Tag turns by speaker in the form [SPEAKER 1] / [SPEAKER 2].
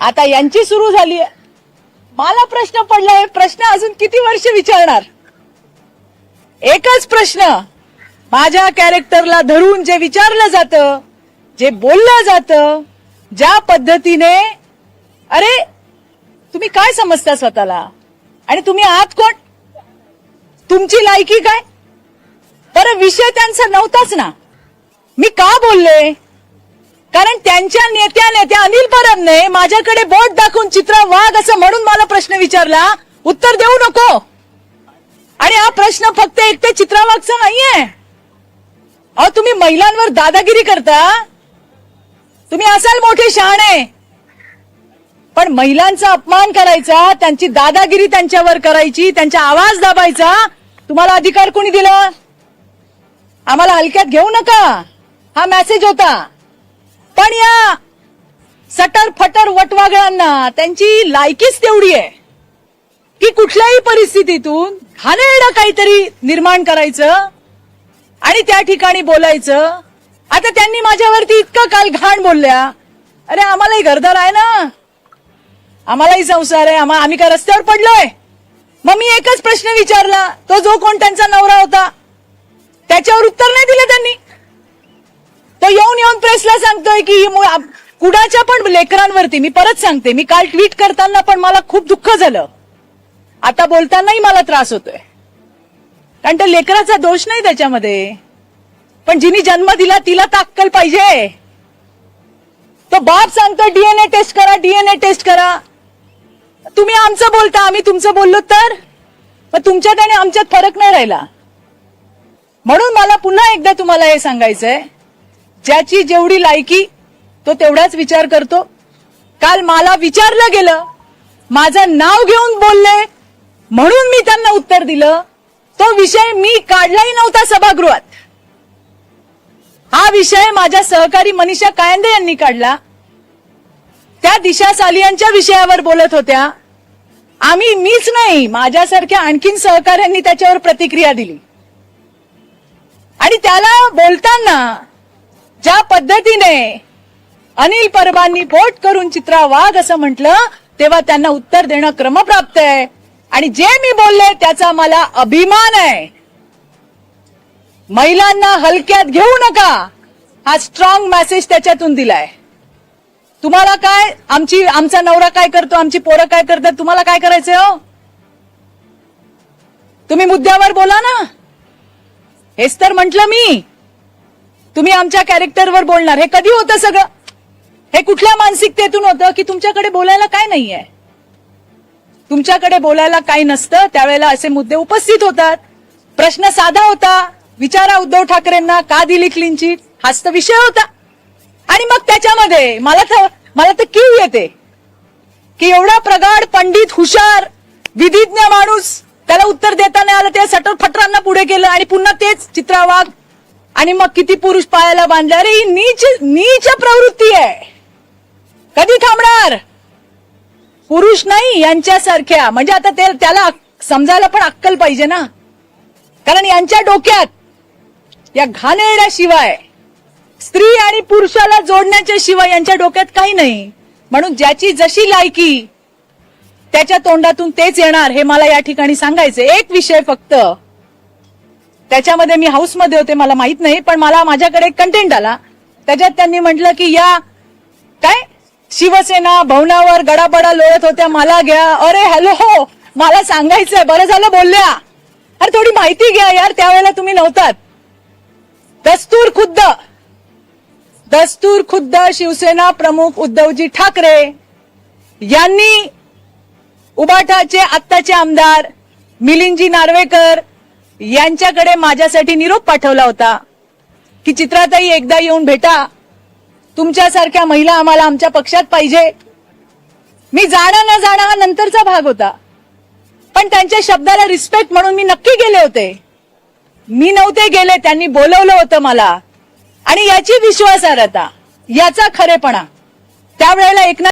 [SPEAKER 1] आता यांची सुरू झाली मला प्रश्न पडलाय प्रश्न अजून किती वर्ष विचारणार? एकच प्रश्न. माझ्या कॅरेक्टरला धरून जे विचारलं जातं जे बोललं जातं ज्या पद्धतीने अरे तुम्ही काय समजता स्वतःला? आणि तुम्ही आहात कोण? तुमची लायकी काय? बरं विषय त्यांचा नव्हताच ना. मी का बोलले? कारण त्यांच्या नेत्या नेत्या अनिल परबने माझ्याकडे बोट दाखवून चित्र वाघ असं म्हणून मला प्रश्न विचारला. उत्तर देऊ नको. आणि हा प्रश्न फक्त एक ते चित्रा नाहीये. अहो तुम्ही महिलांवर दादागिरी करता? तुम्ही असाल मोठे शहाणे. पण महिलांचा अपमान करायचा त्यांची दादागिरी त्यांच्यावर करायची त्यांचा आवाज दाबायचा तुम्हाला अधिकार कोणी दिला? आम्हाला हलक्यात घेऊ नका. हा मेसेज होता. पण या सटर फटर वटवागळांना त्यांची लायकीच तेवढी आहे. की कुठल्याही परिस्थितीतून घाणेरडं काहीतरी निर्माण करायचं आणि त्या ठिकाणी बोलायचं. आता त्यांनी माझ्यावरती इतकं काल घाण बोलल्या. अरे आम्हालाही घरदार आहे ना? आम्हालाही संसार आहे. आम्हा आम्ही काय रस्त्यावर पडलोय? मग मी एकच प्रश्न विचारला. तो जो कोण त्यांचा नवरा होता त्याच्यावर उत्तर नाही दिलं त्यांनी. तो येऊन येऊन प्रेसला सांगतोय की ही कुणाच्या पण लेकरांवरती मी परत सांगते मी काल ट्विट करताना पण मला खूप दुःख झालं. आता बोलतानाही मला त्रास होतोय. कारण त्या लेकराचा दोष नाही त्याच्यामध्ये. पण जिनी जन्म दिला तिला ताक्कल पाहिजे. तो बाप सांगतो डीएनए टेस्ट करा डीएनए टेस्ट करा. तुम्ही आमचं बोलता आम्ही तुमचं बोललो तर? मग तुमच्यात आणि आमच्यात फरक नाही राहिला. म्हणून मला पुन्हा एकदा तुम्हाला हे सांगायचंय ज्याची जेवढी लायकी तो तेवढाच विचार करतो. काल मला विचारलं गेलं माझं नाव घेऊन बोलले म्हणून मी त्यांना उत्तर दिलं. तो विषय मी काढलाही नव्हता सभागृहात. हा विषय माझ्या सहकारी मनीषा कायंदे यांनी काढला. त्या दिशा सालियांच्या विषयावर बोलत होत्या. आम्ही मीच नाही माझ्यासारख्या आणखीन सहकाऱ्यांनी त्याच्यावर प्रतिक्रिया दिली. आणि त्याला बोलताना ज्या पद्धतीने अनिल परबांनी बोट करून चित्रा वाघ असं म्हटलं तेव्हा त्यांना उत्तर देणं क्रमप्राप्त आहे. आणि जे मी बोलले त्याचा मला अभिमान आहे. महिलांना हलक्यात घेऊ नका. हा स्ट्रॉंग मेसेज त्याच्यातून दिलाय. तुम्हाला काय आमची आमचा नवरा काय करतो आमची पोरं काय करतात तुम्हाला काय करायचंय हो? तुम्ही मुद्द्यावर बोला ना. हेच तर म्हंटल मी. तुम्ही आमच्या कॅरेक्टरवर बोलणार. हे कधी होतं सगळं? हे कुठल्या मानसिकतेतून होतं की तुमच्याकडे बोलायला काय नाही आहे तुमच्याकडे बोलायला काही नसतं. त्यावेळेला असे मुद्दे उपस्थित होतात. प्रश्न साधा होता. विचारा उद्धव ठाकरेंना का दिली क्लीन चीट हाच तर विषय होता. आणि मग त्याच्यामध्ये मला तर मला तर किव येते की एवढा प्रगाढ पंडित हुशार विधिज्ञ माणूस त्याला उत्तर देता नाही आलं ते सटर फटरांना पुढे केलं आणि पुन्हा तेच चित्रावाघ आणि मग किती पुरुष पायाला बांधले? अरे ही नीच नीच प्रवृत्ती आहे. कधी थांबणार? पुरुष नाही यांच्यासारख्या. म्हणजे आता ते त्याला समजायला पण अक्कल पाहिजे ना. कारण यांच्या डोक्यात या घाणेरड्या शिवाय स्त्री आणि पुरुषाला जोडण्याच्या शिवाय यांच्या डोक्यात काही नाही. म्हणून ज्याची जशी लायकी त्याच्या तोंडातून तेच येणार हे मला या ठिकाणी सांगायचं एक विषय फक्त त्याच्यामध्ये मी हाऊसमध्ये होते मला माहीत नाही पण मला माझ्याकडे एक कंटेंट आला. त्याच्यात त्यांनी म्हटलं की या काय? शिवसेना भवनावर गडाबडा लोळत होत्या मला घ्या. अरे हॅलो हो मला सांगायचंय बरं झालं बोलल्या. अरे थोडी माहिती घ्या यार त्यावेळेला तुम्ही नव्हतात. दस्तूर खुद्द दस्तूर खुद्द शिवसेना प्रमुख उद्धवजी ठाकरे यांनी उबाठाचे आत्ताचे आमदार मिलिंदजी नार्वेकर यांच्याकडे माझ्यासाठी निरोप पाठवला होता की चित्राताई एकदा येऊन भेटा. तुमच्यासारख्या महिला आम्हाला आमच्या पक्षात पाहिजे. मी जाणं न जाणं हा नंतरचा भाग होता. पण त्यांच्या शब्दाला रिस्पेक्ट म्हणून मी नक्की गेले होते. मी नव्हते गेले त्यांनी बोलवलं होतं मला. आणि याची विश्वासार्हता याचा खरेपणा. त्यावेळेला एकनाथ